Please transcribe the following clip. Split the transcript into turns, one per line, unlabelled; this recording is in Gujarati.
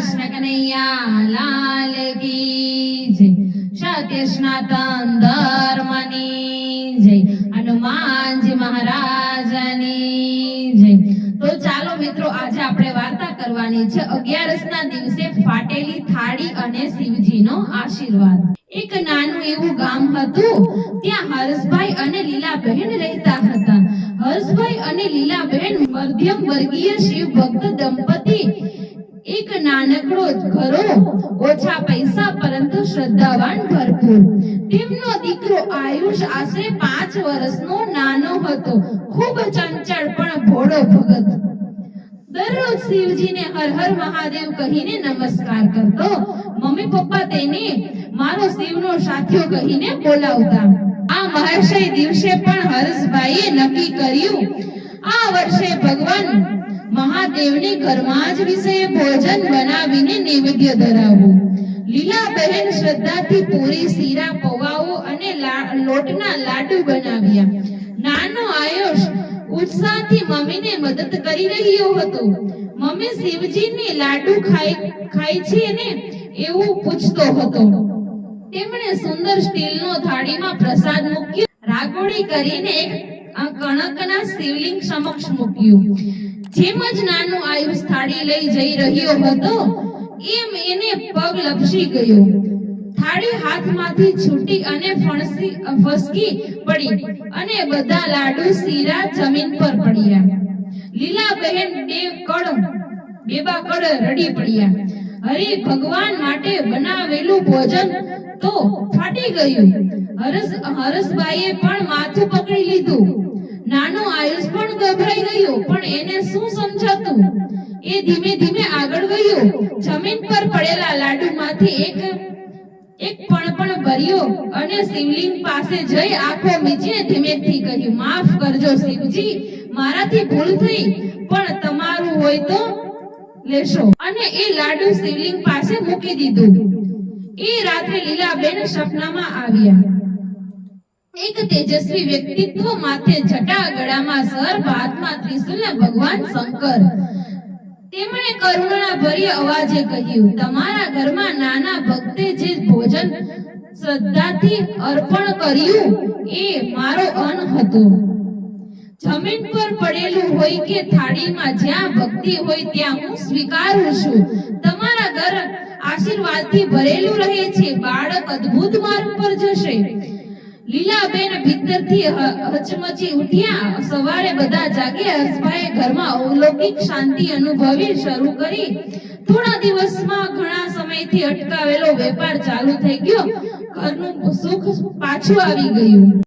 કૃષ્ણ કનૈયા લાલ કી જય શ્રી કૃષ્ણ તંદરમની જય હનુમાનજી મહારાજની જય તો ચાલો મિત્રો આજે આપણે વાર્તા કરવાની છે અગિયારસ ના દિવસે ફાટેલી થાળી અને શિવજીનો આશીર્વાદ એક નાનું એવું ગામ હતું ત્યાં હર્ષભાઈ અને લીલાબહેન રહેતા હતા હર્ષભાઈ અને લીલાબહેન મધ્યમ વર્ગીય શિવ ભક્ત દંપતી એક નાનકડો ઘરો, ઓછા પૈસા, પરંતુ શ્રદ્ધાવાન ભરપૂર. તેમનો દીકરો આયુષ આશરે પાંચ વર્ષનો નાનો હતો. ખૂબ ચંચળ પણ ભોળો ભગત. દરરોજ શિવજીને હર હર મહાદેવ કહીને નમસ્કાર કરતો. મમ્મી પપ્પા તેને મારો શિવનો સાથિયો કહીને બોલાવતા. આ મહર્ષય દિવસે પણ હર્ષભાઈએ નક્કી કર્યું, આ વર્ષે ભગવાન મહાદેવની ઘરમાં જ વિશે ભોજન બનાવીને નૈવેદ્ય ધરાવવું લીલા બહેન શ્રદ્ધાથી પૂરી શીરા, પૌવાઓ અને લોટના લાડુ બનાવ્યા. નાનો આયુષ ઉત્સાહથી મમ્મીને મદદ કરી રહ્યો હતો. મમ્મી શિવજીને લાડુ ખાય ખાય છે ને એવું પૂછતો હતો. તેમણે સુંદર સ્ટીલનો થાળીમાં પ્રસાદ મૂક્યો. રાગોળી કરીને કણકના શિવલિંગ સમક્ષ મૂક્યું. જેમ નાનું આયુષ થાળી લઈ જઈ રહ્યો હતો, એમ એને પગ લપસી ગયો. થાળી હાથમાંથી છૂટી અને ફણસી, ફસકી પડી અને બધા લાડુ શીરા જમીન પર પડ્યા. લીલા બહેન બે કડ બેબા કડ રડી પડ્યા. હરે ભગવાન માટે બનાવેલું ભોજન તો ફાટી ગયું. હરસ હરસભાઈએ પણ માથું પકડી લીધું. નાનો આયુષ પણ ગયો, પણ એને શું સમજાતું? એ ધીમે ધીમે આગળ ગયો જમીન પર પડેલા લાડુમાંથી એક એક પણ પણ ભર્યો અને શિવલિંગ પાસે જઈ આંખો મીચીને ધીમેથી કહ્યું, માફ કરજો શિવજી, મારાથી ભૂલ થઈ, પણ તમારું હોય તો લેશો. અને એ લાડુ શિવલિંગ પાસે મૂકી દીધું. એ રાત્રે લીલાબેન સપનામાં આવ્યા. એક તેજસ્વી વ્યક્તિત્વ માથે જટા ગળામાં સર, હાથમાં ત્રિશૂલ ભગવાન શંકર. તેમણે કરુણા ભરી અવાજે કહ્યું, તમારા ઘરમાં નાના ભક્તે જે ભોજન શ્રદ્ધાથી અર્પણ કર્યું, એ મારો અન્ન હતો. જમીન પર પડેલું હોય કે થાળીમાં જ્યાં ભક્તિ હોય ત્યાં હું સ્વીકારું છું. તમારા ઘર આશીર્વાદથી ભરેલું રહે છે. બાળક અદ્ભુત માર્ગ પર જશે. લીલાબેન ભીતરથી હચમચી ઉઠ્યા. સવારે બધા જાગે હસભાઈ ઘરમાં અવલૌકિક શાંતિ અનુભવી શરૂ કરી. થોડા દિવસમાં ઘણા સમયથી અટકાવેલો વેપાર ચાલુ થઈ ગયો. ઘરનું સુખ પાછું આવી ગયું.